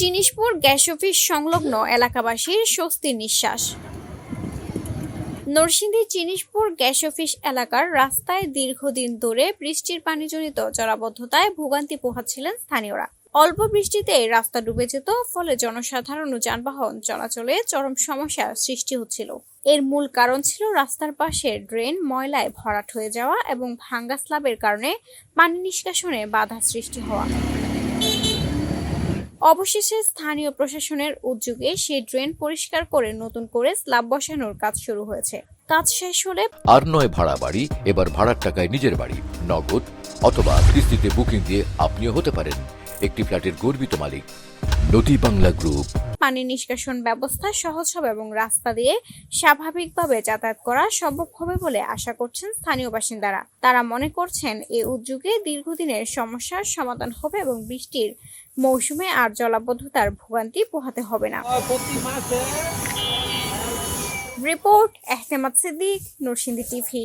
Chinishpur gas office সংলগ্ন এলাকাবাসীর স্বস্তির নিঃশ্বাস। নরসিংদী চিনিশপুর গ্যাস অফিস এলাকার রাস্তায় দীর্ঘদিন ধরে বৃষ্টির পানিজনিত জলাবদ্ধতায় ভোগান্তি পোহাচ্ছিলেন স্থানীয়রা। অল্প বৃষ্টিতে রাস্তা ডুবে যেত, ফলে জনসাধারণ ও যানবাহন চলাচলে চরম সমস্যার সৃষ্টি হচ্ছিল। এর মূল কারণ ছিল রাস্তার পাশের ড্রেন, ময়লায় ভরাট হয়ে যাওয়া এবং ভাঙ্গা স্ল্যাবের কারণে পানি নিষ্কাশনে বাধা সৃষ্টি হওয়া। অবশেষে স্থানীয় প্রশাসনের উদ্যোগে সেই ড্রেন পরিষ্কার করে নতুন করে স্ল্যাব বসানোর কাজ শুরু হয়েছে। কাজ শেষ হলে আর নয় ভাড়া বাড়ি এবার ভাড়ার টাকায় নিজের বাড়ি নগদ অথবা কিস্তিতে বুকিং দিয়ে আপনিও হতে পারেন। একটি ফ্ল্যাটের গর্বিত মালিক নদী বাংলা গ্রুপ। পানি নিষ্কাশন ব্যবস্থা সহজ হবে এবং রাস্তা দিয়ে স্বাভাবিকভাবে যাতায়াত করা সম্ভব হবে বলে আশা করছেন স্থানীয় বাসিন্দারা। তারা মনে করছেন এই উদ্যোগে দীর্ঘদিনের সমস্যার সমাধান হবে এবং বৃষ্টির মৌসুমে আর জলাবদ্ধতার ভোগান্তি পোহাতে হবে না। Report Ehtemad Siddique Narsingdi TV.